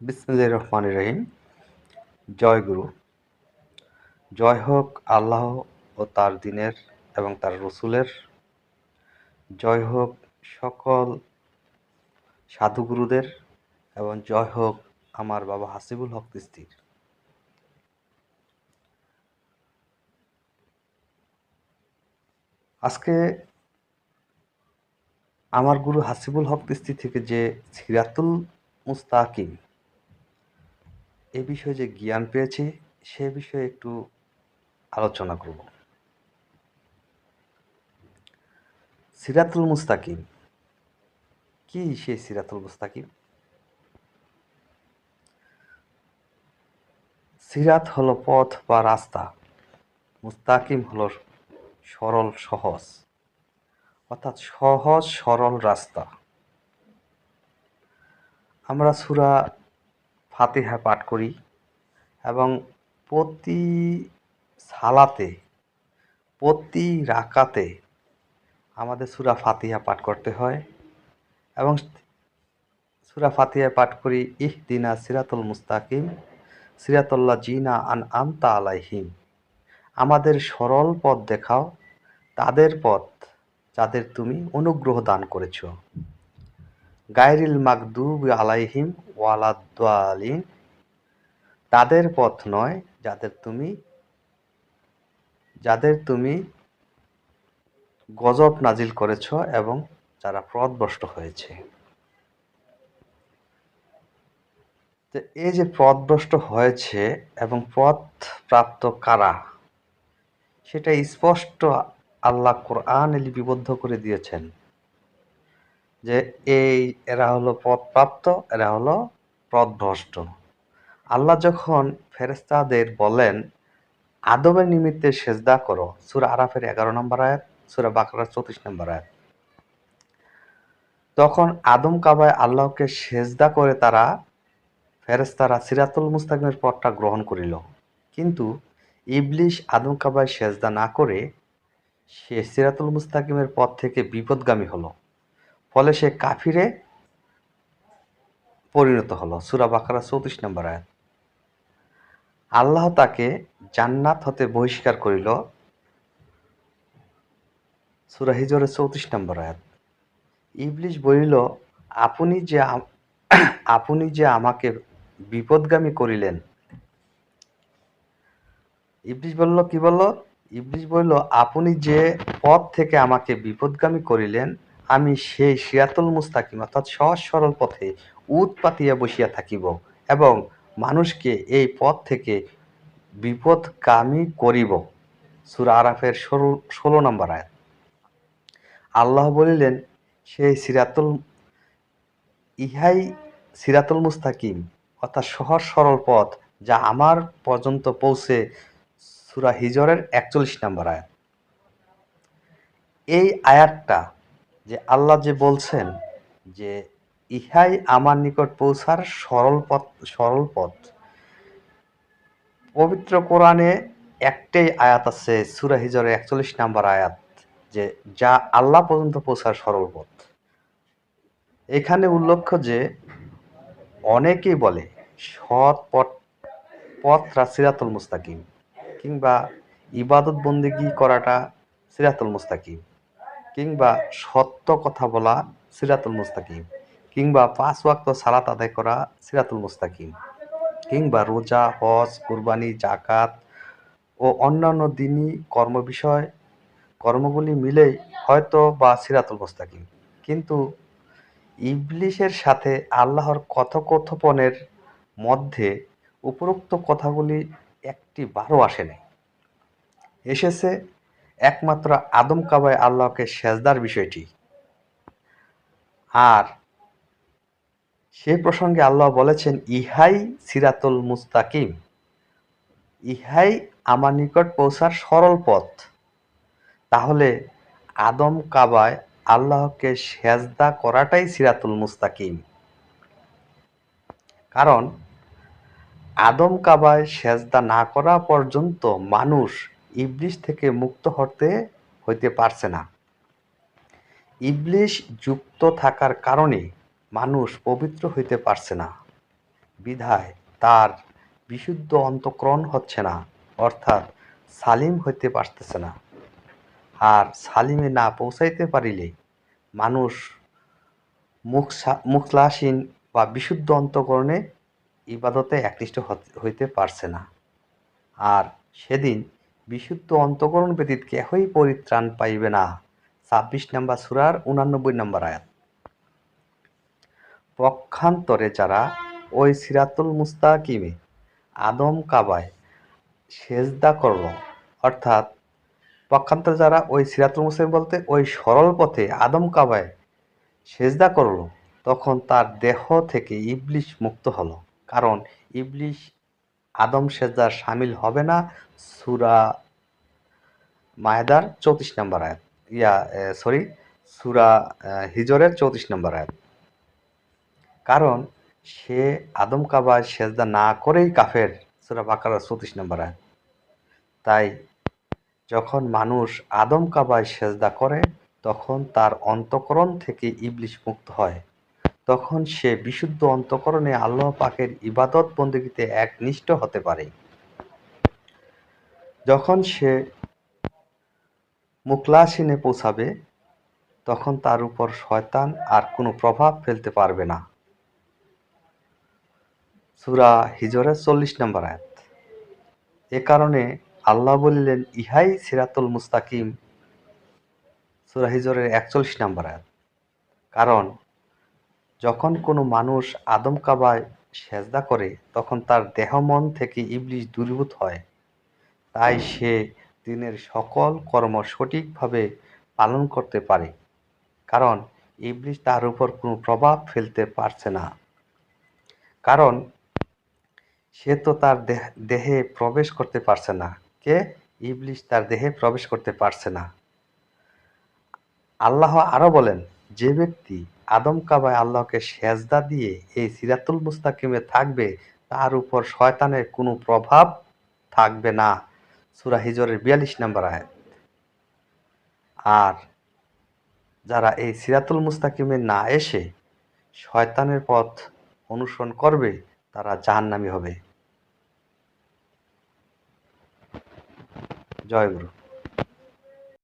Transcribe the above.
বিসমিল্লাহির রহমানির রহিম। জয় গুরু। জয় হোক আল্লাহ ও তার দিনের এবং তার রসুলের। জয় হোক সকল সাধুগুরুদের এবং জয় হোক আমার বাবা হাসিবুল হক তিস্তির। আজকে আমার গুরু হাসিবুল হক তিস্তি থেকে যে সিরাতুল মুস্তাকিম এ বিষয়ে যে জ্ঞান পেয়েছি, সে বিষয়ে একটু আলোচনা করব। সিরাতুল মুস্তাকিম। কি সেই সিরাতুল মুস্তাকিম? সিরাত হলো পথ বা রাস্তা। মুস্তাকিম হলো সরল, সহজ। অর্থাৎ সহজ, সরল রাস্তা। আমরা সুরা ফাতিহা পাঠ করি এবং প্রতি সালাতে, প্রতি রাকাতে আমাদের সুরা ফাতিহা পাঠ করতে হয় এবং সুরা ফাতিহা পাঠ করি ইহ দিনা সিরাতুল মুস্তাকিম সিরাতুল্লাহ জিনা আন আমতা আলাইহিম। আমাদের সরল পথ দেখাও, তাদের পথ যাদের তুমি অনুগ্রহ দান করেছ। গায়রিল মাকদুব আলাইহিম ওয়ালাদ্দালিন। তাদের পথ নয় যাদের তুমি যাদের তুমি গজব নাজিল করেছ এবং যারা পথভ্রষ্ট হয়েছে। এই যে পথভ্রষ্ট হয়েছে এবং পথ প্রাপ্ত কারা, সেটা স্পষ্ট আল্লাহ কোরআন লিপিবদ্ধ করে দিয়েছেন। যে এই, এরা হলো পথপ্রাপ্ত এরা হলো পথভ্রষ্ট আল্লাহ যখন ফেরেস্তাদের বলেন, আদমের নিমিত্তে সেজদা করো, সুরা আরাফের এগারো নম্বর আয়াত, সুরা বাকরার চৌত্রিশ নম্বর আয়াত। তখন আদম কাবায় আল্লাহকে সেজদা করে তারা ফেরেস্তারা সিরাতুল মুস্তাকিমের পথটা গ্রহণ করিল। কিন্তু ইবলিশ আদম কাবায় সেজদা না করে সে সিরাতুল মুস্তাকিমের পথ থেকে বিপদগামী হলো। ফলে সে কাফিরে পরিণত হলো। সুরা বাকারা চৌত্রিশ নম্বর আয়াত। আল্লাহ তাকে জান্নাত হতে বহিষ্কার করিল। সুরা হিজরের চৌত্রিশ নম্বর আয়াত। ইবলিশ বলিল, আপনি যে আপনি যে আমাকে বিপদগামী করিলেন। ইবলিশ বলল, কি বলল? ইবলিশ বলল, আপনি যে পথ থেকে আমাকে বিপদগামী করিলেন আমি সেই সিয়াতুল মুস্তাকিম, অর্থাৎ সহজ সরল পথে উৎ পাতিয়া বসিয়া থাকিব এবং মানুষকে এই পথ থেকে বিপদগামী করিব। সুরা আরাফের ষোলো ষোলো নম্বর আয়াত। আল্লাহ বলিলেন, সেই সিরাতুল, ইহাই সিরাতুল মুস্তাকিম, অর্থাৎ সহজ সরল পথ যা আমার পর্যন্ত পৌঁছে সুরা হিজরের একচল্লিশ নম্বর আয়াত। এই আয়াতটা যে আল্লাহ যে বলছেন যে, ইহাই আমার নিকট পৌঁছার সরল পথ সরল পথ। পবিত্র কোরআনে একটাই আয়াত আছে, সুরা হিজরের একচল্লিশ নম্বর আয়াত, যে যা আল্লাহ পর্যন্ত পৌঁছার সরল পথ। এখানে উল্লেখ্য যে, অনেকেই বলে, সৎ পথ পথরা সিরাতুল মুস্তাকিম, কিংবা ইবাদত বন্দিগি করাটা সিরাতুল মুস্তাকিম। কিংবা সত্য কথা বলা সিরাতুল মুস্তাকিম, কিংবা পাঁচ ওয়াক্ত সালাত আদায় করা সিরাতুল মুস্তাকিম, কিংবা রোজা, হজ, কুরবানি জাকাত ও অন্যান্য দিনই কর্ম বিষয়, কর্মগুলি মিলেই হয়তো বা সিরাতুল মুস্তাকিম। কিন্তু ইবলিশের সাথে আল্লাহর কথোপকথনের মধ্যে উপরোক্ত কথাগুলি একটি বারো আসে নাই। এসেছে একমাত্র আদম কাবায় আল্লাহকে সেজদার বিষয়টি। আর সে প্রসঙ্গে আল্লাহ বলেছেন, ইহাই সিরাতুল মুস্তাকিম। ইহাই আমার নিকট পৌঁছার সরল পথ। তাহলে আদম কাবায় আল্লাহকে সেজদা করাটাই সিরাতুল মুস্তাকিম। কারণ আদম কাবায় সেজদা না করা পর্যন্ত মানুষ ইবলিশ থেকে মুক্ত হতে, হইতে পারছে না। ইবলিশ যুক্ত থাকার কারণে মানুষ পবিত্র হইতে পারছে না। বিধায় তার বিশুদ্ধ অন্তঃকরণ হচ্ছে না, অর্থাৎ সালিম হইতে পারতেছে না। আর সালিমে না পৌঁছাইতে পারিলে মানুষ মুখসা- মুখলাসীন বা বিশুদ্ধ অন্তঃকরণে ইবাদতে একনিষ্ঠ হইতে পারছে না। আর সেদিন বিশুদ্ধ অন্তঃকরণ ব্যতীত কেহই পরিত্রাণ পাইবে না। ছাব্বিশ নম্বর সুরার উনানব্বই নম্বর আয়াত। পক্ষান্তরে যারা ওই সিরাতুল মুস্তাকিমে আদম কাবায় সেজদা করল, অর্থাৎ পক্ষান্তরে যারা ওই সিরাতুল মুস্তাকিম বলতে ওই সরল পথে আদম কাবায় সেজদা করল, তখন তার দেহ থেকে ইবলিশ মুক্ত হলো। কারণ ইবলিশ আদম সেজদার সামিল হবে না। সুরা মায়েদার চৌত্রিশ নম্বর আয়াত। ইয়া সরি, সুরা হিজরের চৌত্রিশ নম্বর আয়াত। কারণ সে আদম কাবায় সেজদা না করেই কাফের, সুরা বাকারার চৌত্রিশ নম্বর আয়াত। তাই যখন মানুষ আদম কাবায় সেজদা করে, তখন তার অন্তঃকরণ থেকে ইবলিশ মুক্ত হয়। তখন সে বিশুদ্ধ অন্তঃকরণে আল্লাহ পাকের ইবাদত বন্দীতে একনিষ্ঠ হতে পারে। যখন সে মুখলাসিনে পৌঁছাবে, তখন তার উপর শয়তান আর কোনো প্রভাব ফেলতে পারবে না। সুরা হিজরের চল্লিশ নম্বর আয়াত। এ কারণে আল্লাহ বলিলেন, ইহাই সিরাতুল মুস্তাকিম। সুরা হিজরের একচল্লিশ নম্বর আয়াত। কারণ যখন কোনো মানুষ আদম কাবায় সেজদা করে, তখন তার দেহ মন থেকে ইবলিশ দূরীভূত হয়। তাই সে দিনের সকল কর্ম সঠিকভাবে পালন করতে পারে, কারণ ইবলিশ তার উপর কোনো প্রভাব ফেলতে পারছে না। কারণ সে তো তার দেহ- প্রবেশ করতে পারছে না। কে? ইবলিশ তার দেহে প্রবেশ করতে পারছে না। আল্লাহ আরও বলেন, যে ব্যক্তি আদম কাবায় আল্লাহকে সেজদা দিয়ে এই সিরাতুল মুস্তাকিমে থাকবে, তার উপর শয়তানের কোনো প্রভাব থাকবে না। সুরা হিজরের বিয়াল্লিশ নম্বর আয়াত। আর যারা এই সিরাতুল মুস্তাকিমে না এসে শয়তানের পথ অনুসরণ করবে, তারা জাহান্নামী হবে। জয় গুরু।